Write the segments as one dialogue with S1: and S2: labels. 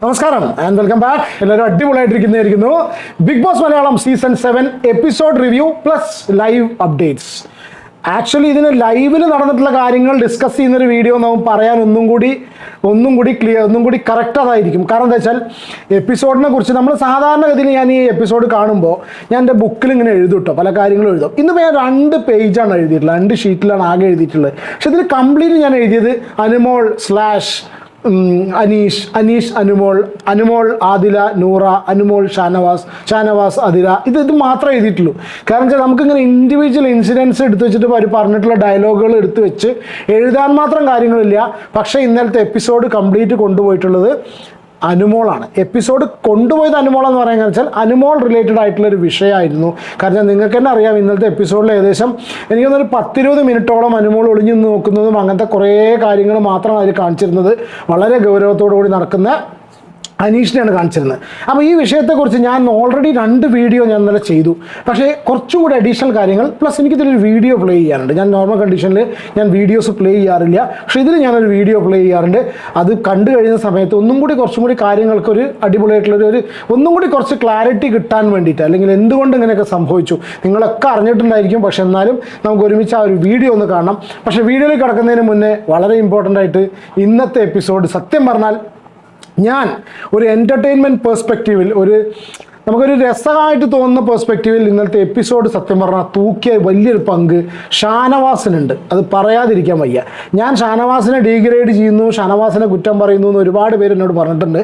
S1: നമസ്കാരം and welcome back എല്ലാവരും അടിപൊളിയായിട്ടിരിക്കുന്നതായിരിക്കുന്നു. Bigg Boss Malayalam season seven episode review plus live updates actually ഇതിന് ലൈവിൽ നടന്നിട്ടുള്ള കാര്യങ്ങൾ ഡിസ്കസ് ചെയ്യുന്നൊരു വീഡിയോ നമുക്ക് പറയാൻ ഒന്നും കൂടി ഒന്നും കൂടി ക്ലിയർ ഒന്നും കൂടി കറക്റ്റ് അതായിരിക്കും. കാരണം എന്താ വെച്ചാൽ എപ്പിസോഡിനെ കുറിച്ച് നമ്മൾ സാധാരണഗതിയിൽ ഞാൻ ഈ എപ്പിസോഡ് കാണുമ്പോൾ ഞാൻ എന്റെ ബുക്കിൽ ഇങ്ങനെ എഴുതും കേട്ടോ പല കാര്യങ്ങളും എഴുതും. ഇന്നിപ്പോൾ ഞാൻ രണ്ട് പേജാണ് എഴുതിയിട്ടുള്ളത് രണ്ട് ഷീറ്റിലാണ് ആകെ എഴുതിയിട്ടുള്ളത്. പക്ഷെ ഇതിൽ കംപ്ലീറ്റ് ഞാൻ എഴുതിയത് അനുമോൾ സ്ലാഷ് അനീഷ് അനീഷ് അനുമോൾ അനുമോൾ ആദില നൂറ അനുമോൾ ഷാനവാസ് ഷാനവാസ് ആദില. ഇത് ഇത് മാത്രമേ എഴുതിയിട്ടുള്ളൂ. കാരണം വെച്ചാൽ നമുക്കിങ്ങനെ ഇൻഡിവിജ്വൽ ഇൻസിഡൻസ് എടുത്ത് വെച്ചിട്ട് അവർ പറഞ്ഞിട്ടുള്ള ഡയലോഗുകൾ എടുത്ത് വെച്ച് എഴുതാൻ മാത്രം കാര്യങ്ങളില്ല. പക്ഷേ ഇന്നലത്തെ എപ്പിസോഡ് കംപ്ലീറ്റ് കൊണ്ടുപോയിട്ടുള്ളത് അനുമോളാണ്. എപ്പിസോഡ് കൊണ്ടുപോയത് അനുമോൾ എന്ന് പറയാൻ വെച്ചാൽ അനുമോൾ റിലേറ്റഡ് ആയിട്ടുള്ള ഒരു വിഷയമായിരുന്നു. കാരണം നിങ്ങൾക്ക് തന്നെ അറിയാം ഇന്നത്തെ എപ്പിസോഡിൽ ഏകദേശം എനിക്ക് തോന്നുന്നു ഒരു പത്തിരുപത് മിനിറ്റോളം അനുമോൾ ഒളിഞ്ഞു നോക്കുന്നതും അങ്ങനത്തെ കുറേ കാര്യങ്ങൾ മാത്രമാണ് അതിൽ കാണിച്ചിരുന്നത്. വളരെ ഗൗരവത്തോടു കൂടി നടക്കുന്ന അനീഷിനെയാണ് കാണിച്ചിരുന്നത്. അപ്പോൾ ഈ വിഷയത്തെക്കുറിച്ച് ഞാൻ ഓൾറെഡി രണ്ട് വീഡിയോ ഞാൻ ഇന്നലെ ചെയ്തു. പക്ഷേ കുറച്ചും കൂടി അഡീഷണൽ കാര്യങ്ങൾ പ്ലസ് എനിക്ക് എനിക്കിതിലൊരു വീഡിയോ പ്ലേ ചെയ്യാറുണ്ട് ഞാൻ നോർമൽ കണ്ടീഷനിൽ ഞാൻ വീഡിയോസ് പ്ലേ ചെയ്യാറില്ല. പക്ഷേ ഇതിൽ ഞാനൊരു വീഡിയോ പ്ലേ ചെയ്യാറുണ്ട്. അത് കണ്ടു കഴിയുന്ന സമയത്ത് ഒന്നും കൂടി കുറച്ചും കൂടി കാര്യങ്ങൾക്കൊരു അടിപൊളിയായിട്ടുള്ളൊരു ഒരു ഒന്നും കൂടി കുറച്ച് ക്ലാരിറ്റി കിട്ടാൻ വേണ്ടിയിട്ട് അല്ലെങ്കിൽ എന്തുകൊണ്ട് ഇങ്ങനെയൊക്കെ സംഭവിച്ചു നിങ്ങളൊക്കെ അറിഞ്ഞിട്ടുണ്ടായിരിക്കും. പക്ഷെ എന്നാലും നമുക്ക് ഒരുമിച്ച് ആ ഒരു വീഡിയോ ഒന്ന് കാണണം. പക്ഷേ വീഡിയോയിൽ കിടക്കുന്നതിന് മുന്നേ വളരെ ഇമ്പോർട്ടന്റ് ആയിട്ട് ഇന്നത്തെ എപ്പിസോഡ് സത്യം പറഞ്ഞാൽ ഞാൻ ഒരു എന്റർടൈൻമെന്റ് പെർസ്പെക്റ്റീവിൽ ഒരു നമുക്കൊരു രസമായിട്ട് തോന്നുന്ന പെർസ്പെക്റ്റീവിൽ ഇന്നത്തെ എപ്പിസോഡ് സത്യം പറഞ്ഞാൽ തൂക്കിയ വലിയൊരു പങ്ക് ഷാനവാസിനുണ്ട്. അത് പറയാതിരിക്കാൻ വയ്യ. ഞാൻ ഷാനവാസിനെ ഡീഗ്രേഡ് ചെയ്യുന്നു ഷാനവാസിനെ കുറ്റം പറയുന്നു എന്ന് ഒരുപാട് പേര് എന്നോട് പറഞ്ഞിട്ടുണ്ട്.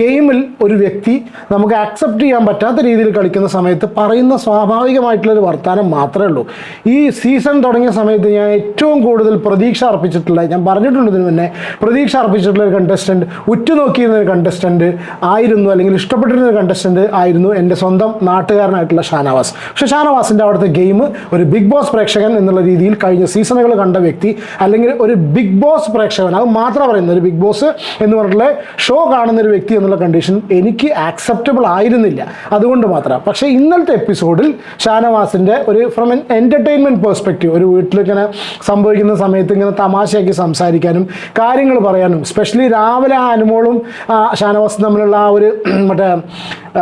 S1: ഗെയിമിൽ ഒരു വ്യക്തി നമുക്ക് ആക്സെപ്റ്റ് ചെയ്യാൻ പറ്റാത്ത രീതിയിൽ കളിക്കുന്ന സമയത്ത് പറയുന്ന സ്വാഭാവികമായിട്ടുള്ളൊരു വർത്തമാനം മാത്രമേ ഉള്ളൂ. ഈ സീസൺ തുടങ്ങിയ സമയത്ത് ഞാൻ ഏറ്റവും കൂടുതൽ പ്രതീക്ഷ അർപ്പിച്ചിട്ടുള്ള ഞാൻ പറഞ്ഞിട്ടുണ്ട് ഇതിന് മുന്നേ പ്രതീക്ഷ അർപ്പിച്ചിട്ടുള്ള ഒരു കണ്ടസ്റ്റന്റ് ഉറ്റുനോക്കിയിരുന്ന ഒരു കണ്ടസ്റ്റന്റ് ആയിരുന്നു അല്ലെങ്കിൽ ഇഷ്ടപ്പെട്ടിരുന്ന ഒരു കണ്ടസ്റ്റന്റ് ആയിരുന്നു. എന്റെ സ്വന്തം നാട്ടുകാരനായിട്ടുള്ള ഷാനവാസ്. പക്ഷേ ഷാനവാസിന്റെ അവിടുത്തെ ഗെയിം ഒരു ബിഗ് ബോസ് പ്രേക്ഷകൻ എന്നുള്ള രീതിയിൽ കഴിഞ്ഞ സീസണുകൾ കണ്ട വ്യക്തി അല്ലെങ്കിൽ ഒരു ബിഗ് ബോസ് പ്രേക്ഷകൻ അത് മാത്രം പറയുന്നത് ഒരു ബിഗ് ബോസ് എന്ന് പറഞ്ഞിട്ടുള്ള ഷോ കാണുന്ന ഒരു വ്യക്തി എന്നുള്ള കണ്ടീഷൻ എനിക്ക് ആക്സെപ്റ്റബിൾ ആയിരുന്നില്ല. അതുകൊണ്ട് മാത്രം. പക്ഷേ ഇന്നത്തെ എപ്പിസോഡിൽ ഷാനവാസിന്റെ ഒരു ഫ്രം എൻ എന്റർടൈൻമെന്റ് പേഴ്സ്പെക്റ്റീവ് ഒരു വീട്ടിലിങ്ങനെ സംഭവിക്കുന്ന സമയത്ത് ഇങ്ങനെ തമാശയാക്കി സംസാരിക്കാനും കാര്യങ്ങൾ പറയാനും സ്പെഷ്യലി രാവിലെ ആ അനുമോളും ഷാനവാസും തമ്മിലുള്ള ആ ഒരു മറ്റേ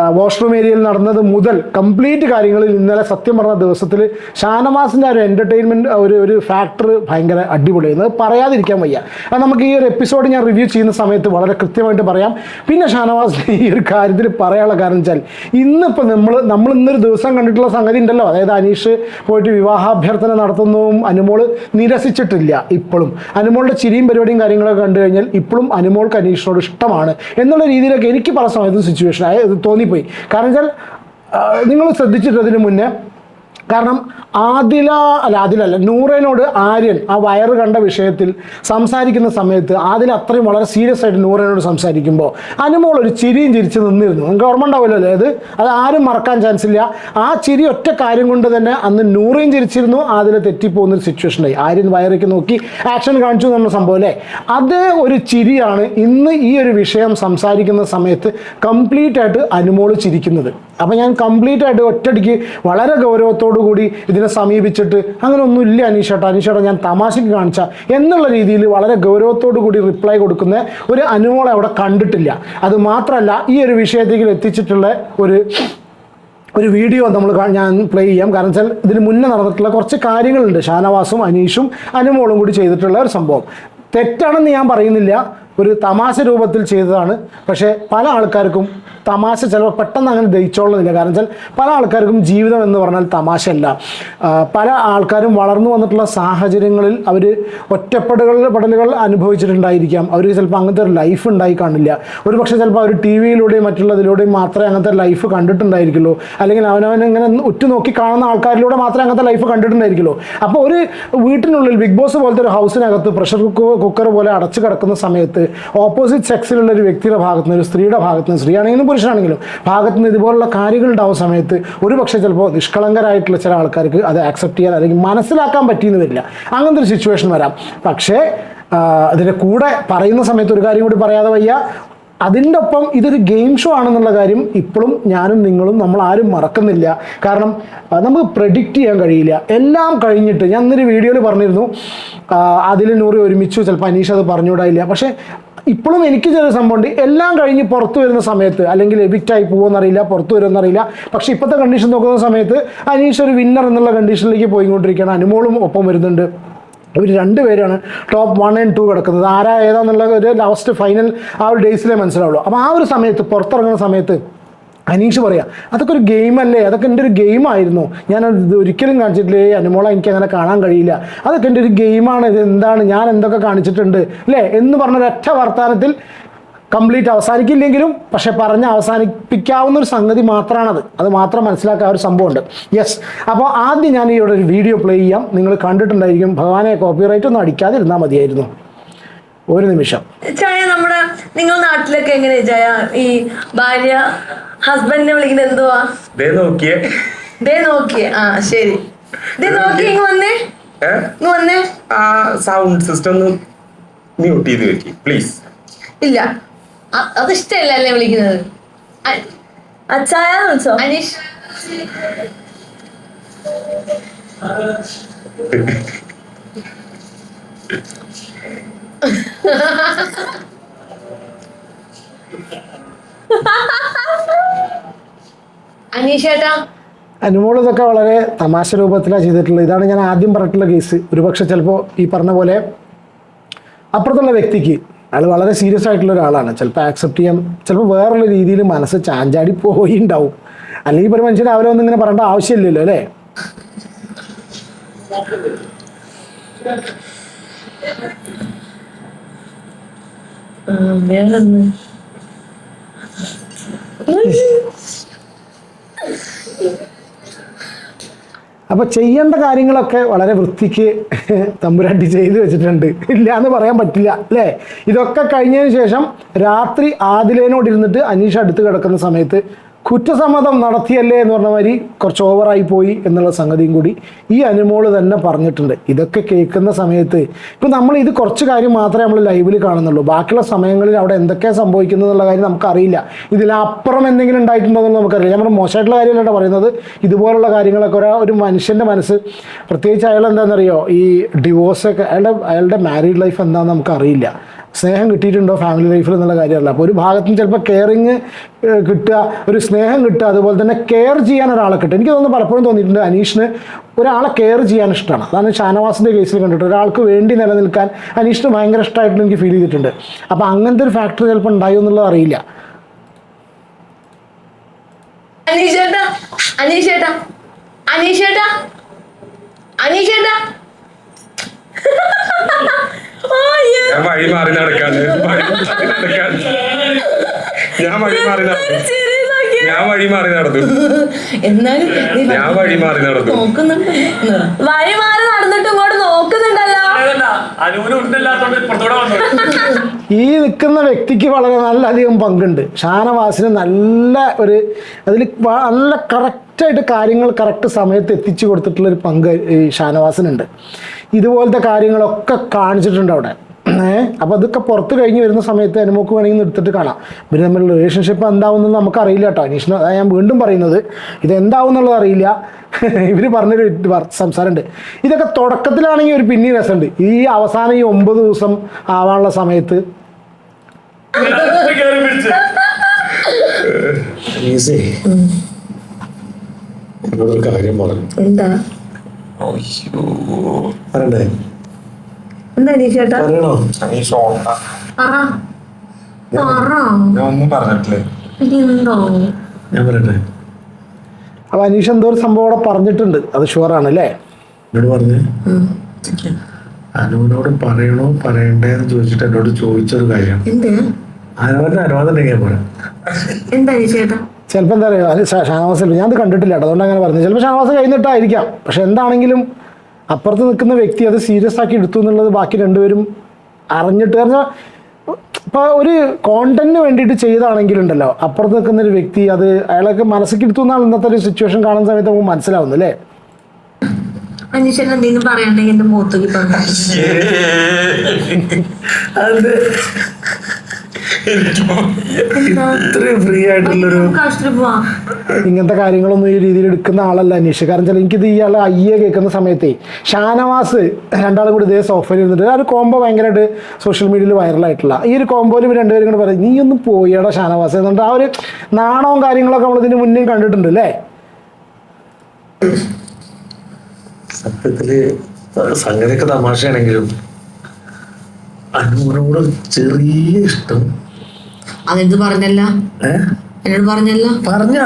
S1: വാഷ്റൂം ഏരിയയിൽ നടന്നത് മുതൽ കംപ്ലീറ്റ് കാര്യങ്ങളിൽ ഇന്നലെ സത്യം പറഞ്ഞ ദിവസത്തിൽ ഷാനവാസിന്റെ ഒരു എന്റർടൈൻമെന്റ് ഒരു ഒരു ഫാക്ടർ ഭയങ്കര അടിപൊളിയായിരുന്നു അത് പറയാതിരിക്കാൻ വയ്യ. അത് നമുക്ക് ഈ ഒരു എപ്പിസോഡ് ഞാൻ റിവ്യൂ ചെയ്യുന്ന സമയത്ത് വളരെ കൃത്യമായിട്ട് പറയാം. പിന്നെ ഷാനവാസിന്റെ ഈ ഒരു കാര്യത്തിൽ പറയാനുള്ള കാരണം വെച്ചാൽ ഇന്നിപ്പോൾ നമ്മൾ നമ്മൾ ഇന്നൊരു ദിവസം കണ്ടിട്ടുള്ള സംഗതി ഉണ്ടല്ലോ. അതായത് അനീഷ് പോയിട്ട് വിവാഹാഭ്യർത്ഥന നടത്തുന്നതും അനുമോൾ നിരസിച്ചിട്ടില്ല ഇപ്പോഴും. അനുമോളുടെ ചിരിയും പരിപാടിയും കാര്യങ്ങളൊക്കെ കണ്ടു കഴിഞ്ഞാൽ ഇപ്പോഴും അനുമോൾക്ക് അനീഷിനോട് ഇഷ്ടമാണ് എന്നുള്ള രീതിയിലൊക്കെ എനിക്ക് പല സമയത്തും സിറ്റുവേഷൻ ആയത് തോന്നിപ്പോയി. കാരണം വെച്ചാൽ നിങ്ങൾ ശ്രദ്ധിച്ചിട്ടതിന് മുന്നേ കാരണം ആദില അല്ല ആദിലല്ല നൂറേനോട് ആര്യൻ ആ വയറ് കണ്ട വിഷയത്തിൽ സംസാരിക്കുന്ന സമയത്ത് ആദില അത്രയും വളരെ സീരിയസ് ആയിട്ട് നൂറേനോട് സംസാരിക്കുമ്പോൾ അനുമോൾ ഒരു ചിരിയും ചിരിച്ച് നിന്നിരുന്നു. നിങ്ങൾക്ക് ഓർമ്മ ഉണ്ടാവുമല്ലോ അല്ലേ അത് ആരും മറക്കാൻ ചാൻസ് ഇല്ല. ആ ചിരി ഒറ്റ കാര്യം കൊണ്ട് തന്നെ അന്ന് നൂറേയും ചിരിച്ചിരുന്നു. ആദില തെറ്റിപ്പോകുന്ന ഒരു സിറ്റുവേഷൻ ആയി. ആര്യൻ വയറേക്ക് നോക്കി ആക്ഷൻ കാണിച്ചു നമ്മൾ സംഭവം അല്ലേ? അതേ ഒരു ചിരിയാണ് ഇന്ന് ഈ ഒരു വിഷയം സംസാരിക്കുന്ന സമയത്ത് കംപ്ലീറ്റ് ആയിട്ട് അനുമോൾ ചിരിക്കുന്നത്. അപ്പം ഞാൻ കംപ്ലീറ്റ് ആയിട്ട് ഒറ്റടിക്ക് വളരെ ഗൗരവത്തോടു കൂടി ഇതിനെ സമീപിച്ചിട്ട് അങ്ങനെ ഒന്നും ഇല്ല അനീഷേട്ട. അനീഷേട്ട ഞാൻ തമാശയ്ക്ക് കാണിച്ച എന്നുള്ള രീതിയിൽ വളരെ ഗൗരവത്തോടു കൂടി റിപ്ലൈ കൊടുക്കുന്ന ഒരു അനുമോളെ അവിടെ കണ്ടിട്ടില്ല. അത് മാത്രമല്ല ഈ ഒരു വിഷയത്തേക്ക് എത്തിച്ചിട്ടുള്ള ഒരു ഒരു വീഡിയോ നമ്മൾ ഞാൻ പ്ലേ ചെയ്യാം. കാരണം വെച്ചാൽ ഇതിന് മുന്നേ നടന്നിട്ടുള്ള കുറച്ച് കാര്യങ്ങളുണ്ട്. ഷാനവാസും അനീഷും അനുമോളും കൂടി ചെയ്തിട്ടുള്ള ഒരു സംഭവം. തെറ്റാണെന്ന് ഞാൻ പറയുന്നില്ല. ഒരു തമാശ രൂപത്തിൽ ചെയ്തതാണ്. പക്ഷേ പല ആൾക്കാർക്കും തമാശ ചിലപ്പോൾ പെട്ടെന്ന് അങ്ങനെ ദഹിച്ചോളുന്നില്ല കാരണം വെച്ചാൽ പല ആൾക്കാർക്കും ജീവിതം എന്ന് പറഞ്ഞാൽ തമാശയല്ല. പല ആൾക്കാരും വളർന്നു വന്നിട്ടുള്ള സാഹചര്യങ്ങളിൽ അവർ ഒറ്റപ്പെടലുകൾ പെടലുകൾ അനുഭവിച്ചിട്ടുണ്ടായിരിക്കാം. അവർക്ക് ചിലപ്പോൾ അങ്ങനത്തെ ഒരു ലൈഫ് ഉണ്ടായി കാണില്ല. ഒരു പക്ഷേ ചിലപ്പോൾ അവർ ടി വിയിലൂടെയും മറ്റുള്ളതിലൂടെയും മാത്രമേ അങ്ങനത്തെ ലൈഫ് കണ്ടിട്ടുണ്ടായിരിക്കുള്ളൂ. അല്ലെങ്കിൽ അവനവൻ ഇങ്ങനെ ഉറ്റുനോക്കി കാണുന്ന ആൾക്കാരിലൂടെ മാത്രമേ അങ്ങനത്തെ ലൈഫ് കണ്ടിട്ടുണ്ടായിരിക്കുള്ളൂ. അപ്പോൾ ഒരു വീട്ടിനുള്ളിൽ ബിഗ് ബോസ് പോലത്തെ ഒരു ഹൗസിനകത്ത് പ്രഷർ കുക്കർ പോലെ അടച്ചു കിടക്കുന്ന സമയത്ത് ഓപ്പോസിറ്റ് സെക്സിലുള്ള ഒരു വ്യക്തിയുടെ ഭാഗത്ത് നിന്ന് ഒരു സ്ത്രീയുടെ ഭാഗത്ത് നിന്ന് സ്ത്രീയാണെങ്കിലും പുരുഷനാണെങ്കിലും ഭാഗത്ത് നിന്ന് ഇതുപോലുള്ള കാര്യങ്ങൾ ഉണ്ടാവുന്ന സമയത്ത് ഒരു പക്ഷേ ചിലപ്പോൾ നിഷ്കളങ്കരായിട്ടുള്ള ചില ആൾക്കാർക്ക് അത് ആക്സെപ്റ്റ് ചെയ്യാൻ അല്ലെങ്കിൽ മനസ്സിലാക്കാൻ പറ്റിയെന്ന് വരില്ല. അങ്ങനത്തെ ഒരു സിറ്റുവേഷൻ വരാം. പക്ഷേ അതിന്റെ കൂടെ പറയുന്ന സമയത്ത് ഒരു കാര്യം കൂടി പറയാതെ വയ്യ. അതിന്റെ ഒപ്പം ഇതൊരു ഗെയിം ഷോ ആണെന്നുള്ള കാര്യം ഇപ്പോഴും ഞാനും നിങ്ങളും നമ്മൾ ആരും മറക്കുന്നില്ല. കാരണം നമുക്ക് പ്രഡിക്റ്റ് ചെയ്യാൻ കഴിയില്ല. എല്ലാം കഴിഞ്ഞിട്ട് ഞാൻ ഇന്നൊരു വീഡിയോയിൽ പറഞ്ഞിരുന്നു അതിൽ നൂറി ഒരുമിച്ചു ചിലപ്പോൾ അനീഷ് അത് പറഞ്ഞുകൂടായില്ല. പക്ഷേ ഇപ്പോഴും എനിക്ക് ചെറിയ സംഭവമുണ്ട് എല്ലാം കഴിഞ്ഞ് പുറത്തു വരുന്ന സമയത്ത് അല്ലെങ്കിൽ എവിക്റ്റായി പോകുമെന്നറിയില്ല പുറത്തു വരുമെന്നറിയില്ല. പക്ഷെ ഇപ്പോഴത്തെ കണ്ടീഷൻ നോക്കുന്ന സമയത്ത് അനീഷ് ഒരു വിന്നർ എന്നുള്ള കണ്ടീഷനിലേക്ക് പോയിക്കൊണ്ടിരിക്കുകയാണ്. അനുമോളും ഒപ്പം വരുന്നുണ്ട്. ഇവർ രണ്ടുപേരാണ് ടോപ്പ് വൺ ആൻഡ് ടു കിടക്കുന്നത്. ആരാ ഏതാന്നുള്ള ഒരു ലാസ്റ്റ് ഫൈനൽ ആ ഒരു ഡേയ്സിലേ മനസ്സിലാവുള്ളൂ. അപ്പോൾ ആ ഒരു സമയത്ത് പുറത്തിറങ്ങുന്ന സമയത്ത് അനീഷ് പറയാം അതൊക്കെ ഒരു ഗെയിം അല്ലേ? അതൊക്കെ എന്റെ ഒരു ഗെയിമായിരുന്നു ഞാൻ ഒരിക്കലും കാണിച്ചിട്ടില്ലേ. അനുമോള എനിക്ക് അങ്ങനെ കാണാൻ കഴിയില്ല. അതൊക്കെ എന്റെ ഒരു ഗെയിമാണ് ഇത് എന്താണ്? ഞാൻ എന്തൊക്കെ കാണിച്ചിട്ടുണ്ട്? അല്ലേ എന്ന് പറഞ്ഞ ഒരൊറ്റ വർത്തമാനത്തിൽ കംപ്ലീറ്റ് അവസാനിക്കില്ലെങ്കിലും പക്ഷെ പറഞ്ഞ് അവസാനിപ്പിക്കാവുന്ന ഒരു സംഗതി മാത്രമാണത് അത് മാത്രം മനസ്സിലാക്കാൻ ഒരു സംഭവമുണ്ട്. യെസ് അപ്പോൾ ആദ്യം ഞാൻ ഈ ഒരു വീഡിയോ പ്ലേ ചെയ്യാം. നിങ്ങൾ കണ്ടിട്ടുണ്ടായിരിക്കും. ഭഗവാനെ കോപ്പിറൈറ്റ് ഒന്നും അടിക്കാതിരുന്നാൽ മതിയായിരുന്നു. ഒരു നിമിഷം.
S2: ചായ നമ്മുടെ നിങ്ങൾ നാട്ടിലൊക്കെ എങ്ങനെ ചായ ഈ ഭാര്യ ഹസ്ബൻഡിനെ വിളിക്കുന്നത് എന്തുവാ?
S3: ദേ നോക്കിയേ.
S2: ദേ നോക്കിയേ. ആ ശരി. ദേ നോക്കി ഇങ്ങ് വന്നേ? ഇങ്ങ് വന്നേ.
S3: ആ സൗണ്ട് സിസ്റ്റം ഒന്ന് മ്യൂട്ട് ചെയ്ത് വെക്കി പ്ലീസ്
S2: ഇല്ല. അത് ഇഷ്ടമല്ല വിളിക്കുന്നത്? അച്ചായ വിളിച്ചോ? അനീഷ്. അനീഷ്
S1: അനുമോൾ ഇതൊക്കെ വളരെ തമാശ രൂപത്തിലാണ് ചെയ്തിട്ടുള്ളത്. ഇതാണ് ഞാൻ ആദ്യം പറഞ്ഞിട്ടുള്ള കേസ്. ഒരുപക്ഷെ ചിലപ്പോൾ ഈ പറഞ്ഞ പോലെ അപ്പുറത്തുള്ള വ്യക്തിക്ക് അയാൾ വളരെ സീരിയസ് ആയിട്ടുള്ള ഒരാളാണ്. ചിലപ്പോൾ ആക്സെപ്റ്റ് ചെയ്യാൻ ചിലപ്പോൾ വേറൊരു രീതിയിൽ മനസ്സ് ചാഞ്ചാടി പോയി ഉണ്ടാവും അല്ലെങ്കിൽ ഒരു മനുഷ്യൻ അവരെ ഒന്നും ഇങ്ങനെ പറയേണ്ട ആവശ്യമില്ലല്ലോ അല്ലേ?
S2: വേറൊന്ന്.
S1: അപ്പോൾ ചെയ്യേണ്ട കാര്യങ്ങളൊക്കെ വളരെ വൃത്തിക്ക് തമ്പുരാട്ടി ചെയ്തു വെച്ചിട്ടുണ്ട്. ഇല്ല എന്ന് പറയാൻ പറ്റില്ല അല്ലേ? ഇതൊക്കെ കഴിഞ്ഞതിന് ശേഷം രാത്രി ആദിലേനോട് ഇരുന്നിട്ട് അനീഷ് അടുത്ത് കിടക്കുന്ന സമയത്ത് കുറ്റസമ്മതം നടത്തിയല്ലേ എന്ന് പറഞ്ഞ മാതിരി കുറച്ച് ഓവറായി പോയി എന്നുള്ള സംഗതിയും കൂടി ഈ അനുമോൾ തന്നെ പറഞ്ഞിട്ടുണ്ട്. ഇതൊക്കെ കേൾക്കുന്ന സമയത്ത് ഇപ്പം നമ്മൾ ഇത് കുറച്ച് കാര്യം മാത്രമേ നമ്മൾ ലൈവിൽ കാണുന്നുള്ളൂ. ബാക്കിയുള്ള സമയങ്ങളിൽ അവിടെ എന്തൊക്കെയാണ് സംഭവിക്കുന്നത് എന്നുള്ള കാര്യം നമുക്കറിയില്ല. ഇതിലപ്പുറം എന്തെങ്കിലും ഉണ്ടായിട്ടുണ്ടോ എന്ന് നമുക്കറിയില്ല. നമ്മൾ മോശമായിട്ടുള്ള കാര്യമല്ല പറയുന്നത്. ഇതുപോലുള്ള കാര്യങ്ങളൊക്കെ ഒരാ ഒരു മനുഷ്യന്റെ മനസ്സ് പ്രത്യേകിച്ച് അയാൾ എന്താണെന്നറിയോ? ഈ ഡിവോഴ്സൊക്കെ അയാളുടെ അയാളുടെ മാരീഡ് ലൈഫ് എന്താണെന്ന് നമുക്കറിയില്ല. സ്നേഹം കിട്ടിയിട്ടുണ്ടോ ഫാമിലി ലൈഫിൽ എന്നുള്ള കാര്യമല്ല. അപ്പോൾ ഒരു ഭാഗത്ത് നിന്ന് ചിലപ്പോൾ കെയറിങ് കിട്ടുക ഒരു സ്നേഹം കിട്ടുക അതുപോലെ തന്നെ കെയർ ചെയ്യാൻ ഒരാളെ കിട്ടുക. എനിക്ക് തോന്നുന്നു പലപ്പോഴും തോന്നിയിട്ടുണ്ട് അനീഷിന് ഒരാളെ കെയർ ചെയ്യാൻ ഇഷ്ടമാണ്. അതാണ് ഷാനവാസിന്റെ കേസിൽ കണ്ടിട്ട് ഒരാൾക്ക് വേണ്ടി നിലനിൽക്കാൻ അനീഷിന് ഭയങ്കര ഇഷ്ടമായിട്ട് എനിക്ക് ഫീൽ ചെയ്തിട്ടുണ്ട്. അപ്പോൾ അങ്ങനത്തെ ഒരു ഫാക്ടർ ചിലപ്പോൾ ഉണ്ടായോ എന്നുള്ളത് അറിയില്ല.
S2: അനീഷ് ചേട്ടാ അനീഷ് ചേട്ടാ
S3: ഞാൻ വഴി മാറി നടക്കാണ്. നടക്കാൻ ഞാൻ വഴി മാറി നടന്നു. ഞാൻ വഴി മാറി നടന്നു.
S2: എന്നാലും
S3: ഞാൻ വഴി മാറി നടന്നു.
S2: നോക്കുന്നുണ്ട്. വഴി മാറി നടന്നിട്ട് ഇങ്ങോട്ട് നോക്കുന്നുണ്ടല്ലോ.
S1: ഈ നിൽക്കുന്ന വ്യക്തിക്ക് വളരെ നല്ലധികം പങ്കുണ്ട്. ഷാനവാസിന് നല്ല ഒരു അതിൽ നല്ല കറക്റ്റായിട്ട് കാര്യങ്ങൾ കറക്റ്റ് സമയത്ത് എത്തിച്ചു കൊടുത്തിട്ടുള്ള ഒരു പങ്ക് ഈ ഷാനവാസിനുണ്ട്. ഇതുപോലത്തെ കാര്യങ്ങളൊക്കെ കാണിച്ചിട്ടുണ്ട് അവിടെ. ഏഹ് അപ്പോൾ അതൊക്കെ പുറത്ത് കഴിഞ്ഞ് വരുന്ന സമയത്ത് അനുമോക്ക് വേണമെങ്കിൽ നിർത്തിട്ട് എടുത്തിട്ട് കാണാം. ഇവർ തമ്മിലുള്ള റിലേഷൻഷിപ്പ് എന്താവുമെന്ന് നമുക്കറിയില്ല കേട്ടോ. അനീഷിന് അതാ ഞാൻ വീണ്ടും പറയുന്നത്. ഇത് എന്താവുമെന്നുള്ളത് അറിയില്ല. ഇവർ പറഞ്ഞൊരു സംസാരമുണ്ട്. ഇതൊക്കെ തുടക്കത്തിലാണെങ്കിൽ ഒരു പിന്നെ രസമുണ്ട്. ഈ അവസാനം ഈ ഒമ്പത് ദിവസം ആവാനുള്ള സമയത്ത്.
S4: എന്നോടൊരു കാര്യം പറഞ്ഞു
S2: എന്താ?
S4: പറയണ്ടേ?
S2: എന്താ അനീഷ് ചേട്ടാ
S4: പറയണോ
S2: പറ പറ.
S3: ഞാൻ ഒന്നും പറഞ്ഞിട്ടില്ലേ?
S2: ഇനി
S4: ഞാൻ പറയട്ടെ?
S1: അപ്പൊ അനീഷ് എന്തോ ഒരു സംഭവം അവിടെ പറഞ്ഞിട്ടുണ്ട്. അത് ഷുവറാണ് അല്ലേ
S4: എന്നോട് പറഞ്ഞു? അനുവിനോട് പറയണോ പറയണ്ടേ എന്ന് ചോദിച്ചിട്ട് എന്നോട് ചോദിച്ചൊരു കാര്യമാണ്
S2: അനുവാദം
S4: അനുവിന്റെ അനുവാദം ഉണ്ടെങ്കിൽ ഞാൻ പറയാം.
S2: എന്താ അനീഷ് ചേട്ടാ
S1: ചിലപ്പോൾ എന്താ പറയുക അത് ഷാ- ഷാനവാസ് ഞാൻ അത് കണ്ടിട്ടില്ല കേട്ടോ. അതുകൊണ്ട് അങ്ങനെ പറഞ്ഞു ചിലപ്പോൾ ഷാനവാസ് കഴിഞ്ഞിട്ടായിരിക്കാം. പക്ഷെ എന്താണെങ്കിലും അപ്പുറത്ത് നിൽക്കുന്ന വ്യക്തി അത് സീരിയസ് ആക്കി എടുത്തു എന്നുള്ളത് ബാക്കി രണ്ടുപേരും അറിഞ്ഞിട്ട് കാരണം ഇപ്പോൾ ഒരു കോണ്ടന്റിന് വേണ്ടിയിട്ട് ചെയ്താണെങ്കിലുണ്ടല്ലോ. അപ്പുറത്ത് നിൽക്കുന്ന ഒരു വ്യക്തി അത് അയാളൊക്കെ മനസ്സിലേക്ക് എടുത്തു എന്നാണ് ഇന്നത്തെ ഒരു സിറ്റുവേഷൻ കാണുന്ന സമയത്ത് നമുക്ക് മനസ്സിലാവുന്നു അല്ലേ?
S2: എന്തെങ്കിലും പറയണ്ടെങ്കിൽ എന്റെ
S4: അത് ഇത്രയും ഫ്രീ ആയിട്ടുള്ളൊരു
S1: ഇങ്ങനത്തെ കാര്യങ്ങളൊന്നും ഈ രീതിയിൽ എടുക്കുന്ന ആളല്ല അനീഷ് കാരണം വെച്ചാൽ എനിക്കിത് ഇയാൾ അയ്യെ കേൾക്കുന്ന സമയത്തെ ഷാനവാസ് രണ്ടാളും കൂടി ഇതേ സോഫയിൽ ഇരുന്നിട്ട് ആ ഒരു കോംബോ ഭയങ്കരമായിട്ട് സോഷ്യൽ മീഡിയയിൽ വൈറലായിട്ടുള്ള ഈ ഒരു കോംബോയിൽ രണ്ടുപേരും കൂടെ പറയും നീ ഒന്ന് പോയടാ ഷാനവാസ് എന്നിട്ട് ആ ഒരു നാണവും കാര്യങ്ങളൊക്കെ നമ്മൾ ഇതിന് മുന്നേ കണ്ടിട്ടുണ്ട് അല്ലേ?
S4: സത്യത്തിൽ സംഗതിയൊക്കെ തമാശയാണെങ്കിലും അനുവിനോട് ചെറിയ ഇഷ്ടം
S2: അതെന്ത് പറഞ്ഞല്ല? എന്നോട് പറഞ്ഞല്ല?
S4: പറഞ്ഞ?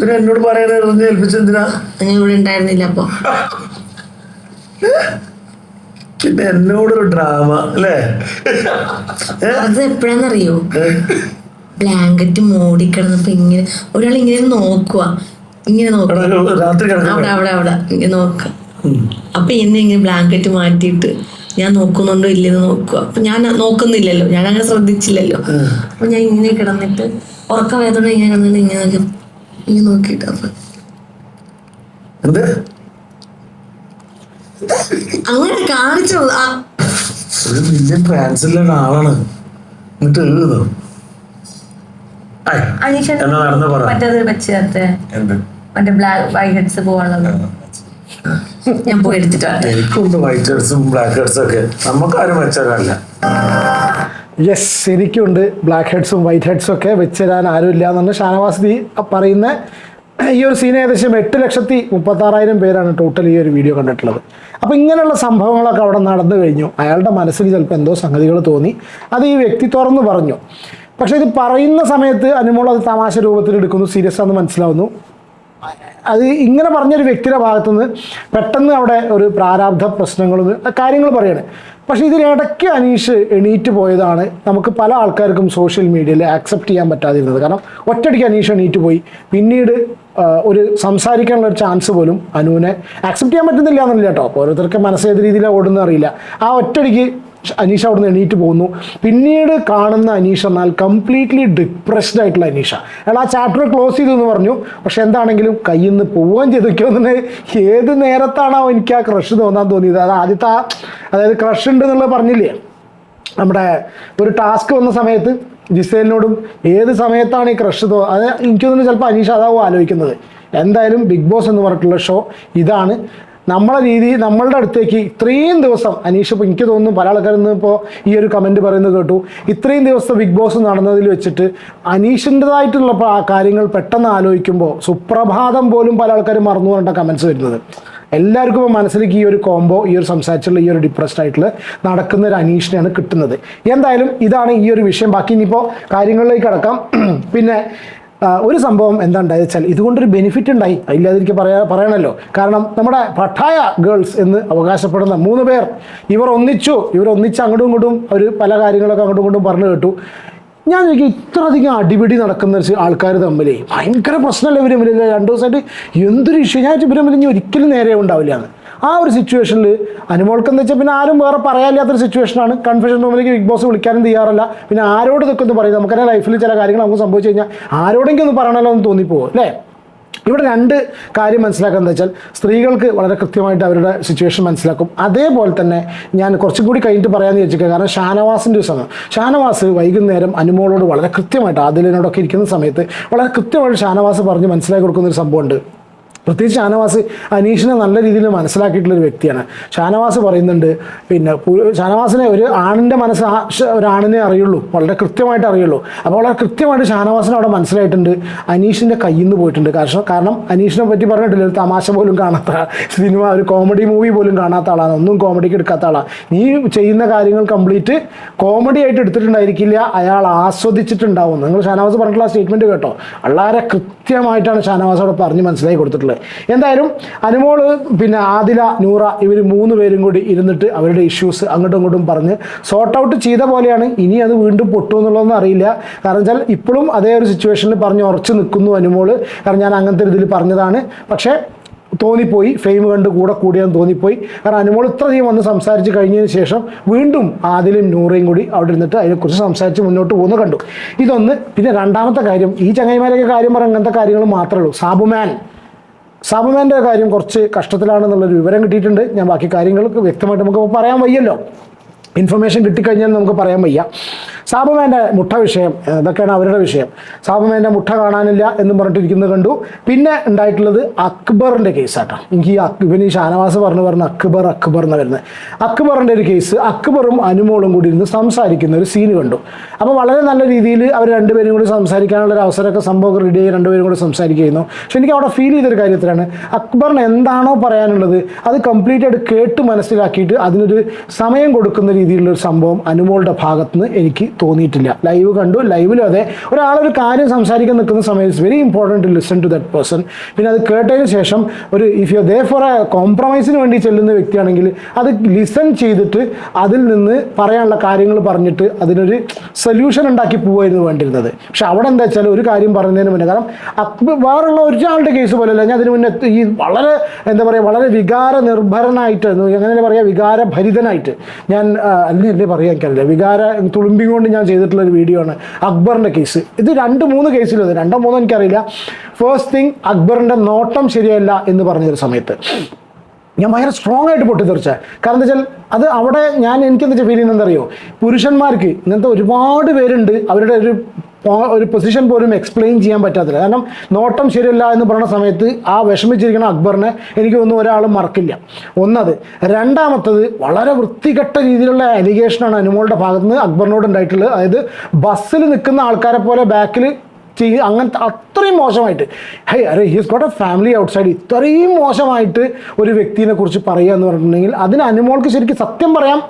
S4: പിന്നെ എന്നോട് ഏൽപ്പിച്ചെന്തിനാ
S2: ഞാൻ ഇവിടെ ഉണ്ടായിരുന്നില്ല അപ്പൊ.
S4: പിന്നെ എന്നോടൊരു ഡ്രാമ അല്ലേ?
S2: അത് എപ്പോഴാന്നറിയോ? ബ്ലാങ്കറ്റ് മൂടിക്കിടന്നപ്പോ ഇങ്ങനെ ഒരാൾ ഇങ്ങനെ നോക്കുക ഇങ്ങനെ നോക്കുക അവിടെ അവിടെ അവിടെ. ഇങ്ങനെ നോക്കുക അപ്പൊ ഇന്ന് ഇങ്ങനെ ബ്ലാങ്കറ്റ് മാറ്റിയിട്ട് ഞാൻ നോക്കുന്നുണ്ടോ ഇല്ലെന്ന് നോക്കുക. അപ്പൊ ഞാൻ നോക്കുന്നില്ലല്ലോ. ഞാൻ അങ്ങനെ ശ്രദ്ധിച്ചില്ലല്ലോ. അപ്പൊ ഞാൻ ഇങ്ങനെ കിടന്നിട്ട് ഉറക്കം വേദന ഇങ്ങനെ കിടന്നിട്ട് ഇങ്ങനെ നോക്കി ഇങ്ങനെ നോക്കിയിട്ട് അപ്പൊ
S4: എന്ത്?
S2: അങ്ങനെ കാണിച്ചു.
S4: ഒരു വലിയ ട്രാൻസിലുള്ള ആളാണ്. എന്നിട്ട് എഴുതോ
S2: മറ്റേത്
S3: എന്ത്?
S2: മറ്റേ ബ്ലാക്ക് വൈ ഹെഡ്സ് പോകാനുള്ളത് ഞാൻ പോയി എടുത്തിട്ട് വരാം.
S4: എനിക്കുണ്ട് വൈറ്റ് ഹെഡ്സും ബ്ലാക്ക് ഹെഡ്സും ഒക്കെ. നമുക്കാരും വെച്ചതല്ല.
S1: യെസ് എനിക്കുണ്ട് ബ്ലാക്ക് ഹെഡ്സും വൈറ്റ് ഹെഡ്സും ഒക്കെ വെച്ചുതരാൻ ആരുമില്ല എന്നാണ് ഷാനവാസ് ദി പറയുന്ന ഈ ഒരു സീൻ ഏകദേശം എട്ട് ലക്ഷത്തി മുപ്പത്താറായിരം പേരാണ് ടോട്ടൽ ഈ ഒരു വീഡിയോ കണ്ടിട്ടുള്ളത്. അപ്പോൾ ഇങ്ങനെയുള്ള സംഭവങ്ങളൊക്കെ അവിടെ നടന്നു കഴിഞ്ഞു. അയാളുടെ മനസ്സിൽ ചിലപ്പോൾ എന്തോ സംഗതികൾ തോന്നി. അത് ഈ വ്യക്തി തുറന്നു പറഞ്ഞു. പക്ഷേ ഇത് പറയുന്ന സമയത്ത് അനുമോൾ അത് തമാശ രൂപത്തിൽ എടുക്കുന്നു. സീരിയസ് ആണെന്ന് മനസ്സിലാവുന്നു. അത് ഇങ്ങനെ പറഞ്ഞൊരു വ്യക്തിയുടെ ഭാഗത്തുനിന്ന് പെട്ടെന്ന് അവിടെ ഒരു പ്രാരാബ്ധ പ്രശ്നങ്ങളും കാര്യങ്ങൾ പറയണേ. പക്ഷേ ഇതിനിടയ്ക്ക് അനീഷ് എണീറ്റ് പോയതാണ് നമുക്ക് പല ആൾക്കാർക്കും സോഷ്യൽ മീഡിയയിൽ ആക്സെപ്റ്റ് ചെയ്യാൻ പറ്റാതിരുന്നത്. കാരണം ഒറ്റയടിക്ക് അനീഷ് എണീറ്റ് പോയി. പിന്നീട് ഒരു സംസാരിക്കാനുള്ള ഒരു ചാൻസ് പോലും അനുവിനെ ആക്സെപ്റ്റ് ചെയ്യാൻ പറ്റുന്നില്ല എന്നില്ല കേട്ടോ. ഓരോരുത്തർക്ക് മനസ്സേത് രീതിയിലാണ് ഓടുന്ന അറിയില്ല. ആ ഒറ്റയടിക്ക് അനീഷ് അവിടുന്ന് എണീറ്റ് പോകുന്നു. പിന്നീട് കാണുന്ന അനീഷ് എന്നാൽ കംപ്ലീറ്റ്ലി ഡിപ്രസ്ഡ് ആയിട്ടുള്ള അനീഷ. അയാൾ ആ ചാപ്റ്റർ ക്ലോസ് ചെയ്തു എന്ന് പറഞ്ഞു. പക്ഷെ എന്താണെങ്കിലും കയ്യിൽ നിന്ന് പോവുകയും ചെയ്തൊക്കെയൊന്നെ ഏത് നേരത്താണോ എനിക്ക് ആ ക്രഷ് തോന്നാൻ തോന്നിയത്? അത് ആദ്യത്തെ ആ അതായത് ക്രഷ് ഉണ്ട് എന്നുള്ളത് പറഞ്ഞില്ലേ? നമ്മുടെ ഒരു ടാസ്ക് വന്ന സമയത്ത് ജിസേലിനോടും ഏത് സമയത്താണ് ഈ ക്രഷ് തോ അത് എനിക്ക് തോന്നുന്നു ചിലപ്പോൾ അനീഷ അതാവും ആലോചിക്കുന്നത്. എന്തായാലും ബിഗ് ബോസ് എന്ന് പറഞ്ഞിട്ടുള്ള ഷോ ഇതാണ്. നമ്മളെ രീതി നമ്മളുടെ അടുത്തേക്ക് ഇത്രയും ദിവസം അനീഷ് ഇപ്പോൾ എനിക്ക് തോന്നുന്നു പല ആൾക്കാരിൽ നിന്ന് ഇപ്പോൾ ഈ ഒരു കമന്റ് പറയുന്നത് കേട്ടു. ഇത്രയും ദിവസം ബിഗ് ബോസ് നടന്നതിൽ വെച്ചിട്ട് അനീഷിന്റെതായിട്ടുള്ള കാര്യങ്ങൾ പെട്ടെന്ന് ആലോചിക്കുമ്പോൾ സുപ്രഭാതം പോലും പല ആൾക്കാരും മറന്നു പറഞ്ഞ കമൻസ് വരുന്നത്. എല്ലാവർക്കും ഇപ്പോൾ മനസ്സിലേക്ക് ഈ ഒരു കോംബോ ഈ ഒരു സംസാരിച്ചുള്ള ഈ ഒരു ഡിപ്രസ്ഡ് ആയിട്ടുള്ള നടക്കുന്ന ഒരു അനീഷിനെയാണ് കിട്ടുന്നത്. എന്തായാലും ഇതാണ് ഈ ഒരു വിഷയം. ബാക്കി ഇനിയിപ്പോൾ കാര്യങ്ങളിലേക്ക് കടക്കാം. പിന്നെ ഒരു സംഭവം എന്താ ഉണ്ടായത് വെച്ചാൽ ഇതുകൊണ്ടൊരു ബെനിഫിറ്റ് ഉണ്ടായി. ഇല്ലാതിരിക്കും പറയാ പറയണല്ലോ. കാരണം നമ്മുടെ പട്ടായ ഗേൾസ് എന്ന് അവകാശപ്പെടുന്ന മൂന്ന് പേർ ഇവർ ഒന്നിച്ചു ഇവർ ഒന്നിച്ച് അങ്ങോട്ടും ഇങ്ങോട്ടും അവർ പല കാര്യങ്ങളൊക്കെ അങ്ങോട്ടും ഇങ്ങോട്ടും പറഞ്ഞു കേട്ടു. ഞാൻ ചോദിക്കും ഇത്രയധികം അടിപിടി നടക്കുന്ന ആൾക്കാർ തമ്മിൽ ഭയങ്കര പ്രശ്നമല്ലേ ഇവരും രണ്ടു ദിവസമായിട്ട് എന്തൊരു ഇഷ്യൂ ഞാൻ തമ്മിൽ ഇനി ഒരിക്കലും നേരെ ഉണ്ടാവില്ല എന്ന്. ആ ഒരു സിറ്റുവേഷനിൽ അനുമോൾക്ക് എന്ന് വെച്ചാൽ പിന്നെ ആരും വേറെ പറയാനില്ലാത്തൊരു സിറ്റുവേഷനാണ് കൺഫ്യൂഷൻ റൂമിലേക്ക് ബിഗ് ബോസ് വിളിക്കാനും തയ്യാറല്ല. പിന്നെ ആരോട് ഇതൊക്കെ ഒന്ന് പറയും? നമുക്കറിയാം ലൈഫിൽ ചില കാര്യങ്ങൾ നമുക്ക് സംഭവിച്ചു കഴിഞ്ഞാൽ ആരോടെങ്കിലും ഒന്ന് പറയണമല്ലോ എന്ന് തോന്നിപ്പോകും അല്ലേ? ഇവിടെ രണ്ട് കാര്യം മനസ്സിലാക്കുക വെച്ചാൽ സ്ത്രീകൾക്ക് വളരെ കൃത്യമായിട്ട് അവരുടെ സിറ്റുവേഷൻ മനസ്സിലാക്കും. അതേപോലെ തന്നെ ഞാൻ കുറച്ചും കൂടി കഴിഞ്ഞിട്ട് പറയാമെന്ന് വിചാരിച്ചിരിക്കുക. കാരണം ഷാനവാസിന്റെ ഒരു സമയം ഷാനവാസ് വൈകുന്നേരം അനുമോളോട് വളരെ കൃത്യമായിട്ട് ആദിലിനോടൊക്കെ ഇരിക്കുന്ന സമയത്ത് വളരെ കൃത്യമായിട്ട് ഷാനവാസ് പറഞ്ഞ് മനസ്സിലാക്കി കൊടുക്കുന്ന ഒരു സംഭവമുണ്ട്. പ്രത്യേകിച്ച് ഷാനവാസ് അനീഷിനെ നല്ല രീതിയിൽ മനസ്സിലാക്കിയിട്ടുള്ള ഒരു വ്യക്തിയാണ്. ഷാനവാസ് പറയുന്നുണ്ട് പിന്നെ ഷാനവാസിനെ ഒരു ആണിന്റെ മനസ്സ് ഷ- അറിയുള്ളൂ വളരെ കൃത്യമായിട്ട് അറിയുള്ളൂ. അപ്പോൾ വളരെ കൃത്യമായിട്ട് ഷാനവാസിനെ അവിടെ മനസ്സിലായിട്ടുണ്ട് അനീഷിന്റെ കയ്യിൽ നിന്ന് പോയിട്ടുണ്ട്. കാരണം കാരണം അനീഷിനെ പറ്റി പറഞ്ഞിട്ടില്ല ഒരു തമാശ പോലും കാണാത്ത സിനിമ ഒരു കോമഡി മൂവി പോലും കാണാത്ത ആളാണ് ഒന്നും കോമഡിക്ക് എടുക്കാത്ത ആളാണ് നീ ചെയ്യുന്ന കാര്യങ്ങൾ കംപ്ലീറ്റ് കോമഡി ആയിട്ട് എടുത്തിട്ടുണ്ടായിരിക്കില്ല അയാൾ ആസ്വദിച്ചിട്ടുണ്ടാവും. നിങ്ങൾ ഷാനവാസ് പറഞ്ഞിട്ടുള്ള സ്റ്റേറ്റ്മെന്റ് കേട്ടോ. വളരെ കൃത്യമായിട്ടാണ് ഷാനവാസ് അവിടെ പറഞ്ഞ് മനസ്സിലാക്കി കൊടുത്തിട്ടുള്ളത്. എന്തായാലും അനുമോൾ പിന്നെ ആദില നൂറ ഇവർ മൂന്ന് പേരും കൂടി ഇരുന്നിട്ട് അവരുടെ ഇഷ്യൂസ് അങ്ങോട്ടും ഇങ്ങോട്ടും പറഞ്ഞ് സോർട്ട് ഔട്ട് ചെയ്ത പോലെയാണ്. ഇനി അത് വീണ്ടും പൊട്ടു എന്നുള്ളതൊന്നും അറിയില്ല. കാരണം വെച്ചാൽ ഇപ്പോഴും അതേ ഒരു സിറ്റുവേഷനിൽ പറഞ്ഞ് ഉറച്ചു നിൽക്കുന്നു അനുമോൾ. കാരണം ഞാൻ അങ്ങനത്തെ ഒരു ഇതിൽ പറഞ്ഞതാണ്. പക്ഷേ തോന്നിപ്പോയി. ഫെയിം കണ്ട് കൂടെ കൂടിയാന്ന് തോന്നിപ്പോയി. കാരണം അനുമോൾ ഇത്രയധികം വന്ന് സംസാരിച്ച് കഴിഞ്ഞതിന് ശേഷം വീണ്ടും ആദിലും നൂറയും കൂടി അവിടെ ഇരുന്നിട്ട് അതിനെക്കുറിച്ച് സംസാരിച്ച് മുന്നോട്ട് പോകുന്നു കണ്ടു. ഇതൊന്ന് പിന്നെ രണ്ടാമത്തെ കാര്യം ഈ ചങ്ങായിമാരൊക്കെ കാര്യം പറയാൻ അങ്ങനത്തെ കാര്യങ്ങൾ മാത്രമേ ഉള്ളൂ. സാബുമാൻ. സാബുമാന്റെ കാര്യം കുറച്ച് കഷ്ടത്തിലാണെന്നുള്ളൊരു വിവരം കിട്ടിയിട്ടുണ്ട്. ഞാൻ ബാക്കി കാര്യങ്ങൾക്ക് വ്യക്തമായിട്ട് നമുക്ക് പറയാൻ വയ്യല്ലോ. ഇൻഫർമേഷൻ കിട്ടിക്കഴിഞ്ഞാൽ നമുക്ക് പറയാൻ വയ്യ. സാബമേന്റെ മുട്ട വിഷയം ഇതൊക്കെയാണ് അവരുടെ വിഷയം. സാബമേന്റെ മുട്ട കാണാനില്ല എന്നും പറഞ്ഞിട്ടിരിക്കുന്നത് കണ്ടു. പിന്നെ ഉണ്ടായിട്ടുള്ളത് അക്ബറിന്റെ കേസാട്ടോ എനിക്ക് ഈ ഇവന് ഈ ഷാനവാസ് പറഞ്ഞു പറഞ്ഞ അക്ബർ അക്ബർ എന്ന് വരുന്നത്. അക്ബറിന്റെ ഒരു കേസ് അക്ബറും അനുമോളും കൂടി ഇരുന്ന് സംസാരിക്കുന്ന ഒരു സീന് കണ്ടു. അപ്പോൾ വളരെ നല്ല രീതിയിൽ അവർ രണ്ടുപേരും കൂടി സംസാരിക്കാനുള്ള ഒരു അവസരമൊക്കെ സംഭവം റെഡി ആയി രണ്ടുപേരും കൂടി സംസാരിക്കുന്നു പക്ഷെ എനിക്ക് അവിടെ ഫീൽ ചെയ്തൊരു കാര്യത്തിലാണ്. അക്ബറിന് എന്താണോ പറയാനുള്ളത് അത് കംപ്ലീറ്റ് ആയിട്ട് കേട്ട് മനസ്സിലാക്കിയിട്ട് അതിനൊരു സമയം കൊടുക്കുന്ന രീതിയിലുള്ള ഒരു സംഭവം അനുമോളുടെ ഭാഗത്തുനിന്ന് എനിക്ക് തോന്നിയിട്ടില്ല. ലൈവ് കണ്ടു ലൈവിലും അതെ. ഒരാളൊരു കാര്യം സംസാരിക്കാൻ നിൽക്കുന്ന സമയത്ത് it's very important to listen to that person പിന്നെ അത് കേട്ടതിന് ശേഷം ഒരു if you they for a കോംപ്രമൈസിന് വേണ്ടി ചെല്ലുന്ന വ്യക്തിയാണെങ്കിൽ അത് ലിസൺ ചെയ്തിട്ട് അതിൽ നിന്ന് പറയാനുള്ള കാര്യങ്ങൾ പറഞ്ഞിട്ട് അതിനൊരു സൊല്യൂഷൻ ഉണ്ടാക്കി പോവായിരുന്നു വേണ്ടിയിരുന്നത്. പക്ഷെ അവിടെ എന്താ വെച്ചാൽ ഒരു കാര്യം പറയുന്നതിന് മുന്നേ കാരണം വേറുള്ള ഒരാളുടെ കേസ് പോലെയല്ല ഞാൻ അതിന് മുന്നേ ഈ വളരെ എന്താ പറയുക വളരെ വികാര നിർഭരനായിട്ട് എങ്ങനെ പറയുക വികാരഭരിതനായിട്ട് ഞാൻ അല്ലേ അല്ലേ പറയാൻ എനിക്കറിയില്ല വികാര തുളുമ്പി കൊണ്ട് ഞാൻ ചെയ്തിട്ടുള്ള ഒരു വീഡിയോ ആണ് അക്ബറിന്റെ കേസ് ഇത് രണ്ട് മൂന്ന് കേസിലും രണ്ടോ മൂന്നോ എനിക്കറിയില്ല. ഫേസ്റ്റ് തിങ് അക്ബറിന്റെ നോട്ടം ശരിയല്ല എന്ന് പറഞ്ഞൊരു സമയത്ത്. ഞാൻ ഭയങ്കര സ്ട്രോങ് ആയിട്ട് പൊട്ടിത്തെറിച്ച. കാരണം എന്താ വെച്ചാൽ അത് അവിടെ ഞാൻ എനിക്ക് എന്താ ഫീൽ ചെയ്യുന്നത് അറിയോ പുരുഷന്മാർക്ക് ഇങ്ങനത്തെ ഒരുപാട് പേരുണ്ട്. അവരുടെ ഒരു ഒരു പൊസിഷൻ പോലും എക്സ്പ്ലെയിൻ ചെയ്യാൻ പറ്റാത്തില്ല കാരണം നോട്ടം ശരിയല്ല എന്ന് പറയുന്ന സമയത്ത് ആ വിഷമിച്ചിരിക്കുന്ന അക്ബറിനെ എനിക്ക് ഒന്നും ഒരാളും മറക്കില്ല. ഒന്നത് രണ്ടാമത്തത് വളരെ വൃത്തികെട്ട രീതിയിലുള്ള അലിഗേഷനാണ് അനുമോളുടെ ഭാഗത്തുനിന്ന് അക്ബറിനോട് ഉണ്ടായിട്ടുള്ളത്. അതായത് ബസ്സിൽ നിൽക്കുന്ന ആൾക്കാരെ പോലെ ബാക്കിൽ ചെയ്ത് അങ്ങനത്തെ അത്രയും മോശമായിട്ട്. Hi are he's got a family outside ഇത്രയും മോശമായിട്ട് ഒരു വ്യക്തിനെ കുറിച്ച് പറയുക എന്ന് പറഞ്ഞിട്ടുണ്ടെങ്കിൽ അതിന് അനുമോൾക്ക് ശരിക്കും സത്യം പറയാം.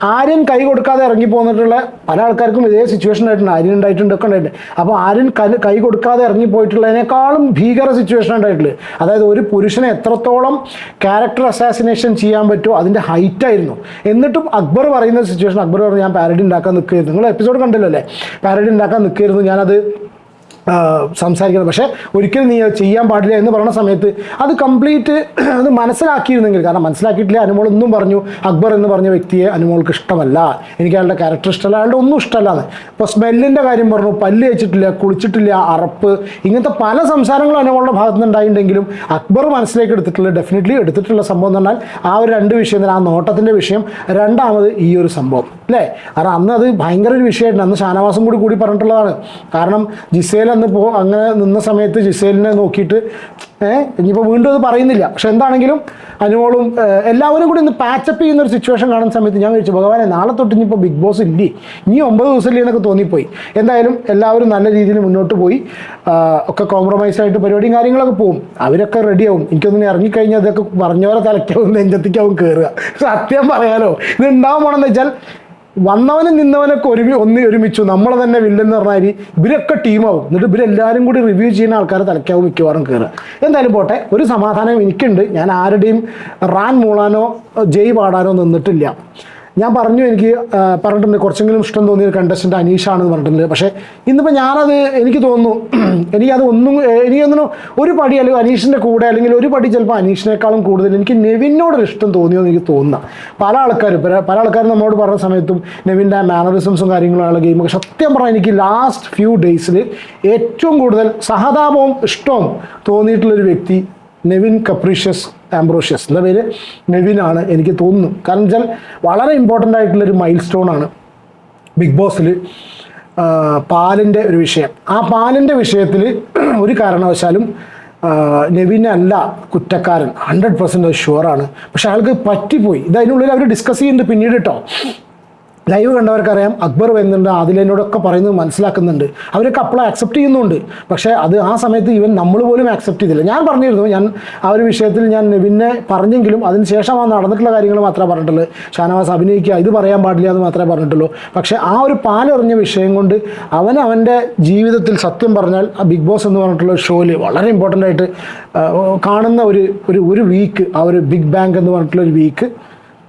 S1: ആര്യൻ കൈ കൊടുക്കാതെ ഇറങ്ങി പോന്നിട്ടുള്ള പല ആൾക്കാർക്കും ഇതേ സിറ്റുവേഷൻ ആയിട്ടുണ്ട് ആര്യൻ ഉണ്ടായിട്ടുണ്ട് ഒക്കെ ഉണ്ടായിട്ടുണ്ട്. അപ്പോൾ ആര്യൻ കൈ- കൊടുക്കാതെ ഇറങ്ങി പോയിട്ടുള്ളതിനേക്കാളും ഭീകര സിറ്റുവേഷൻ ഉണ്ടായിട്ടുള്ളത് അതായത് ഒരു പുരുഷനെ എത്രത്തോളം ക്യാരക്ടർ അസാസിനേഷൻ ചെയ്യാൻ പറ്റുമോ അതിന്റെ ഹൈറ്റ് ആയിരുന്നു. എന്നിട്ടും അക്ബർ പറയുന്ന സിറ്റുവേഷൻ അക്ബർ പറഞ്ഞു ഞാൻ പാരഡി ഉണ്ടാക്കാൻ നിൽക്കുകയായിരുന്നു നിങ്ങൾ എപ്പിസോഡ് കണ്ടല്ലോ അല്ലേ? പാരഡി ഉണ്ടാക്കാൻ നിൽക്കുകയായിരുന്നു ഞാനത് സംസാരിക്കുന്നത് പക്ഷേ ഒരിക്കലും നീ ചെയ്യാൻ പാടില്ല എന്ന് പറയുന്ന സമയത്ത് അത് കംപ്ലീറ്റ് അത് മനസ്സിലാക്കിയിരുന്നെങ്കിൽ കാരണം മനസ്സിലാക്കിയിട്ടില്ല അനുമോൾ ഒന്നും പറഞ്ഞു. അക്ബർ എന്ന് പറഞ്ഞ വ്യക്തിയെ അനുമോൾക്ക് ഇഷ്ടമല്ല. എനിക്ക് അയാളുടെ ക്യാരക്ടർ ഇഷ്ടമല്ല അയാളുടെ ഒന്നും ഇഷ്ടമല്ലാന്ന് ഇപ്പോൾ സ്മെല്ലിന്റെ കാര്യം പറഞ്ഞു പല്ല് വെച്ചിട്ടില്ല കുളിച്ചിട്ടില്ല അറപ്പ് ഇങ്ങനത്തെ പല സംസാരങ്ങളും അനുമോളുടെ ഭാഗത്തു നിന്നുണ്ടായിട്ടുണ്ടെങ്കിലും അക്ബർ മനസ്സിലേക്ക് എടുത്തിട്ടുള്ള ഡെഫിനറ്റ്ലി എടുത്തിട്ടുള്ള സംഭവം എന്ന് പറഞ്ഞാൽ ആ ഒരു രണ്ട് വിഷയം ആ നോട്ടത്തിന്റെ വിഷയം. രണ്ടാമത് ഈ ഒരു സംഭവം. അല്ലേ? കാരണം അന്ന് അത് ഭയങ്കര ഒരു വിഷയമായിരുന്നു. അന്ന് ഷാനവാസം കൂടി കൂടി പറഞ്ഞിട്ടുള്ളതാണ്. കാരണം ജിസേൽ അന്ന് പോ അങ്ങനെ നിന്ന സമയത്ത് ജിസേലിനെ നോക്കിയിട്ട് ഏഹ് ഇനിയിപ്പോൾ വീണ്ടും അത് പറയുന്നില്ല. പക്ഷെ എന്താണെങ്കിലും അനുമോളും എല്ലാവരും കൂടി ഇന്ന് പാച്ചപ്പ് ചെയ്യുന്ന ഒരു സിറ്റുവേഷൻ കാണുന്ന സമയത്ത് ഞാൻ വിളിച്ചു ഭഗവാനെ നാളെ തൊട്ട് ഇനിയിപ്പോൾ ബിഗ് ബോസ് ഇല്ലേ? ഇനി ഒമ്പത് ദിവസം ഇല്ലേ? എന്നൊക്കെ തോന്നിപ്പോയി. എന്തായാലും എല്ലാവരും നല്ല രീതിയിൽ മുന്നോട്ട് പോയി. ഒക്കെ കോംപ്രമൈസ് ആയിട്ട് പരിപാടിയും കാര്യങ്ങളൊക്കെ പോകും അവരൊക്കെ റെഡിയാവും എനിക്കൊന്നും ഇറങ്ങിക്കഴിഞ്ഞാൽ അതൊക്കെ പറഞ്ഞവരെ തലയ്ക്കാവും നെഞ്ചത്തിക്കാവും കയറുക സത്യം പറയാലോ. ഇത് ഉണ്ടാവും പോണെന്ന് വെച്ചാൽ വന്നവനും നിന്നവനൊക്കെ ഒരുമി ഒന്ന് ഒരുമിച്ചു. നമ്മൾ തന്നെ വില്ലെന്ന് പറഞ്ഞാൽ ഇവരൊക്കെ ടീമാവും എന്നിട്ട് ഇവരെല്ലാവരും കൂടി റിവ്യൂ ചെയ്യുന്ന ആൾക്കാരെ തലയ്ക്കാവും മിക്കവാറും കയറുക എന്തായാലും പോട്ടെ ഒരു സമാധാനം എനിക്കുണ്ട്. ഞാൻ ആരുടെയും റാൻ മൂളാനോ ജയ് പാടാനോ നിന്നിട്ടില്ല. ഞാൻ പറഞ്ഞു എനിക്ക് പറഞ്ഞിട്ടുണ്ട് കുറച്ചെങ്കിലും ഇഷ്ടം തോന്നിയ കണ്ടസ്റ്റന്റ് അനീഷാണെന്ന് പറഞ്ഞിട്ടുണ്ട്. പക്ഷേ ഇന്നിപ്പോൾ ഞാനത് എനിക്ക് തോന്നുന്നു എനിക്കത് ഒന്നും എനിക്ക് ഒരു പടി അല്ലെങ്കിൽ അനീഷിന്റെ കൂടെ അല്ലെങ്കിൽ ഒരു പടി ചിലപ്പോൾ അനീഷിനേക്കാളും കൂടുതൽ എനിക്ക് നെവിനോടൊരു ഇഷ്ടം തോന്നിയെന്ന് എനിക്ക് തോന്നുന്ന പല ആൾക്കാരും പല ആൾക്കാരും നമ്മളോട് പറഞ്ഞ സമയത്തും നെവിന്റെ മാനറിസംസും കാര്യങ്ങളുള്ള ഗെയിം സത്യം പറഞ്ഞാൽ എനിക്ക് ലാസ്റ്റ് ഫ്യൂ ഡേയ്സിൽ ഏറ്റവും കൂടുതൽ സഹതാപവും ഇഷ്ടവും തോന്നിയിട്ടുള്ളൊരു വ്യക്തി നെവിൻ കപ്രീഷ്യസ് ആംബ്രോഷ്യസ് എന്താ പേര് നെവിനാണ് എനിക്ക് തോന്നുന്നു. കാരണം വെച്ചാൽ വളരെ ഇമ്പോർട്ടന്റ് ആയിട്ടുള്ളൊരു മൈൽ സ്റ്റോൺ ആണ് ബിഗ് ബോസിൽ പാലിന്റെ ഒരു വിഷയം. ആ പാലിന്റെ വിഷയത്തിൽ ഒരു കാരണവശാലും നെവിനല്ല കുറ്റക്കാരൻ. ഹൺഡ്രഡ് പെർസെന്റ് ഷുവറാണ് പക്ഷെ അയാൾക്ക് പറ്റിപ്പോയി. ഇത് അതിനുള്ളിൽ അവർ ഡിസ്കസ് ചെയ്യുന്നുണ്ട് പിന്നീട് കേട്ടോ ലൈവ് കണ്ടവർക്കറിയാം അക്ബർ വരുന്നുണ്ട് അതിലെന്നോടൊക്കെ പറയുന്നത് മനസ്സിലാക്കുന്നുണ്ട്. അവരൊക്കെ അപ്പോൾ അക്സെപ്റ്റ് ചെയ്യുന്നുണ്ട്. പക്ഷേ അത് ആ സമയത്ത് ഇവൻ നമ്മൾ പോലും അക്സെപ്റ്റ് ചെയ്തില്ല. ഞാൻ പറഞ്ഞിരുന്നു ഞാൻ ആ ഒരു വിഷയത്തിൽ ഞാൻ പിന്നെ പറഞ്ഞെങ്കിലും അതിന് ശേഷം ആ നടന്നിട്ടുള്ള കാര്യങ്ങൾ മാത്രമേ പറഞ്ഞിട്ടുള്ളൂ. ഷാനവാസ് അഭിനയിക്കുക ഇത് പറയാൻ പാടില്ല എന്ന് മാത്രമേ പറഞ്ഞിട്ടുള്ളൂ. പക്ഷേ ആ ഒരു പാലെറിഞ്ഞ വിഷയം കൊണ്ട് അവൻ അവന്റെ ജീവിതത്തിൽ സത്യം പറഞ്ഞാൽ ആ ബിഗ് ബോസ് എന്ന് പറഞ്ഞിട്ടുള്ള ഷോയിൽ വളരെ ഇമ്പോർട്ടന്റ് ആയിട്ട് കാണുന്ന ഒരു ഒരു വീക്ക് ആ ഒരു ബിഗ് ബാങ്ക് എന്ന് പറഞ്ഞിട്ടുള്ള ഒരു വീക്ക്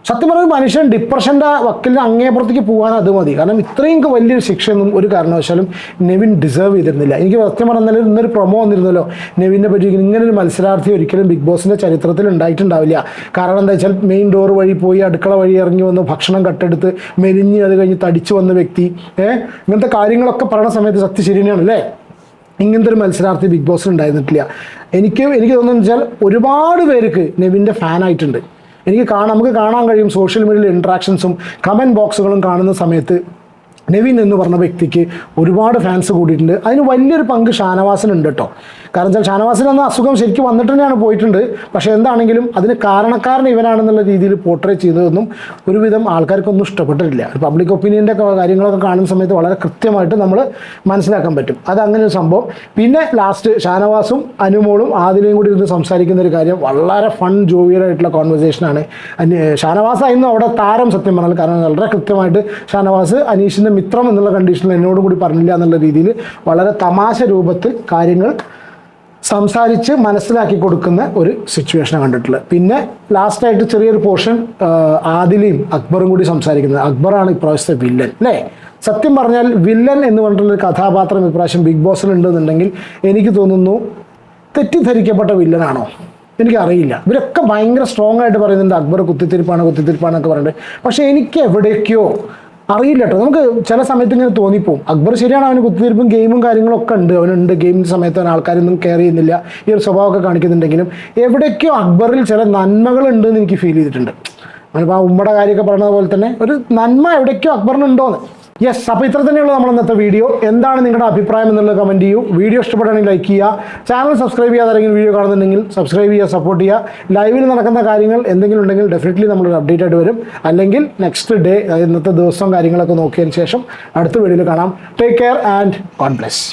S1: സത്യം പറഞ്ഞ മനുഷ്യൻ ഡിപ്രഷന്റെ വക്കിൽ അങ്ങേപ്പുറത്തേക്ക് പോകാൻ അത് മതി. കാരണം ഇത്രയും വലിയൊരു ശിക്ഷയൊന്നും ഒരു കാരണവശാലും നെവിൻ ഡിസേർവ് ചെയ്തിരുന്നില്ല. എനിക്ക് സത്യം പറഞ്ഞാൽ ഇന്നൊരു പ്രൊമോ വന്നിരുന്നല്ലോ. നെവിനെ പറ്റി ഇങ്ങനെ ഒരു മത്സരാർത്ഥി ഒരിക്കലും ബിഗ് ബോസിന്റെ ചരിത്രത്തിൽ ഉണ്ടായിട്ടുണ്ടാവില്ല. കാരണം എന്താ വെച്ചാൽ മെയിൻ ഡോർ വഴി പോയി അടുക്കള വഴി ഇറങ്ങി വന്ന് ഭക്ഷണം കട്ടെടുത്ത് മെലിഞ്ഞ് അത് കഴിഞ്ഞ് തടിച്ചു വന്ന വ്യക്തി. ഇങ്ങനത്തെ കാര്യങ്ങളൊക്കെ പറയുന്ന സമയത്ത് സത്യം ശരിയാണ് അല്ലേ? ഇങ്ങനത്തെ ഒരു മത്സരാർത്ഥി ബിഗ് ബോസിൽ ഉണ്ടായിരുന്നിട്ടില്ല. എനിക്ക് എനിക്ക് തോന്നുന്നത് വെച്ചാൽ ഒരുപാട് പേർക്ക് നെവിന്റെ ഫാനായിട്ടുണ്ട് എനിക്ക് കാണാൻ നമുക്ക് കാണാൻ കഴിയും സോഷ്യൽ മീഡിയയിൽ ഇൻട്രാക്ഷൻസും കമന്റ് ബോക്സുകളും കാണുന്ന സമയത്ത്. നെവിൻ എന്ന് പറഞ്ഞ വ്യക്തിക്ക് ഒരുപാട് ഫാൻസ് കൂടിയിട്ടുണ്ട്. അതിന് വലിയൊരു പങ്ക് ഷാനവാസിനുണ്ട് കേട്ടോ കാരണം വെച്ചാൽ ഷാനവാസിന് അന്ന് അസുഖം ശരിക്കും വന്നിട്ട് തന്നെയാണ് പോയിട്ടുണ്ട്. പക്ഷേ എന്താണെങ്കിലും അതിന് കാരണക്കാരൻ ഇവനാണെന്നുള്ള രീതിയിൽ പോർട്രേ ചെയ്തതൊന്നും ഒരുവിധം ആൾക്കാർക്കൊന്നും ഇഷ്ടപ്പെട്ടിട്ടില്ല. പബ്ലിക് ഒപ്പീനിയന്റെ കാര്യങ്ങളൊക്കെ കാണുന്ന സമയത്ത് വളരെ കൃത്യമായിട്ട് നമ്മൾ മനസ്സിലാക്കാൻ പറ്റും. അത് അങ്ങനെ ഒരു സംഭവം. പിന്നെ ലാസ്റ്റ് ഷാനവാസും അനുമോളും ആദിലയും കൂടി ഇരുന്ന് സംസാരിക്കുന്ന ഒരു കാര്യം വളരെ ഫൺ ജോവിയലായിട്ടുള്ള കോൺവെർസേഷനാണ് ഷാനവാസായിരുന്നു അവിടെ താരം സത്യം പറഞ്ഞാൽ. കാരണം വളരെ കൃത്യമായിട്ട് ഷാനവാസ് അനീഷിന്റെ മിത്രം എന്നുള്ള കണ്ടീഷനിൽ എന്നോടും കൂടി പറഞ്ഞില്ല എന്നുള്ള രീതിയിൽ വളരെ തമാശ രൂപത്തിൽ കാര്യങ്ങൾ സംസാരിച്ച് മനസ്സിലാക്കി കൊടുക്കുന്ന ഒരു സിറ്റുവേഷനാണ് കണ്ടിട്ടുള്ളത്. പിന്നെ ലാസ്റ്റായിട്ട് ചെറിയൊരു പോർഷൻ ആദിലയും അക്ബറും കൂടി സംസാരിക്കുന്നത്. അക്ബറാണ് ഇപ്രാവശ്യത്തെ വില്ലൻ അല്ലേ? സത്യം പറഞ്ഞാൽ വില്ലൻ എന്ന് പറഞ്ഞിട്ടുള്ളൊരു കഥാപാത്രം ഇപ്രാവശ്യം ബിഗ് ബോസിൽ ഉണ്ടെന്നുണ്ടെങ്കിൽ എനിക്ക് തോന്നുന്നു തെറ്റിദ്ധരിക്കപ്പെട്ട വില്ലനാണോ? എനിക്കറിയില്ല. ഇവരൊക്കെ ഭയങ്കര സ്ട്രോങ് ആയിട്ട് പറയുന്നുണ്ട്. അക്ബർ കുത്തിത്തിരിപ്പാണ് കുത്തിത്തിരിപ്പാണെന്നൊക്കെ പറയുന്നുണ്ട് പക്ഷേ എനിക്ക് എവിടേക്കോ അറിയില്ല കേട്ടോ നമുക്ക് ചില സമയത്ത് ഇങ്ങനെ തോന്നിപ്പോവും. അക്ബർ ശരിയാണ് അവന് കുത്തിരിപ്പും ഗെയിമും കാര്യങ്ങളൊക്കെ ഉണ്ട്. അവനുണ്ട് ഗെയിം സമയത്ത് അവൻ ആൾക്കാരൊന്നും കെയർ ചെയ്യുന്നില്ല. ഈ ഒരു സ്വഭാവമൊക്കെ കാണിക്കുന്നുണ്ടെങ്കിലും എവിടേക്കോ അക്ബറിൽ ചില നന്മകളുണ്ട് എന്ന് എനിക്ക് ഫീൽ ചെയ്തിട്ടുണ്ട്. അവനിപ്പോൾ ആ ഉമ്മയുടെ കാര്യമൊക്കെ പറയുന്നത് പോലെ തന്നെ ഒരു നന്മ എവിടേക്കോ അക്ബറിനുണ്ടോന്ന്. യെസ് അപ്പോൾ ഇത്ര തന്നെയുള്ള നമ്മൾ ഇന്നത്തെ വീഡിയോ. എന്താണ് നിങ്ങളുടെ അഭിപ്രായം എന്നുള്ളത് കമന്റ് ചെയ്യൂ. വീഡിയോ ഇഷ്ടപ്പെടുകയാണെങ്കിൽ ലൈക്ക് ചെയ്യുക. ചാനൽ സബ്സ്ക്രൈബ് ചെയ്യാതെ ആരെങ്കിലും വീഡിയോ കാണുന്നുണ്ടെങ്കിൽ സബ്സ്ക്രൈബ് ചെയ്യുക സപ്പോർട്ട് ചെയ്യുക. ലൈവിൽ നടക്കുന്ന കാര്യങ്ങൾ എന്തെങ്കിലും ഉണ്ടെങ്കിൽ ഡെഫിനറ്റ്ലി നമ്മളൊരു അപ്ഡേറ്റ് ആയിട്ട് വരും. അല്ലെങ്കിൽ നെക്സ്റ്റ് ഡേ ഇന്നത്തെ ദിവസം കാര്യങ്ങളൊക്കെ നോക്കിയതിന് ശേഷം അടുത്ത വീഡിയോയിൽ കാണാം. Take care and God bless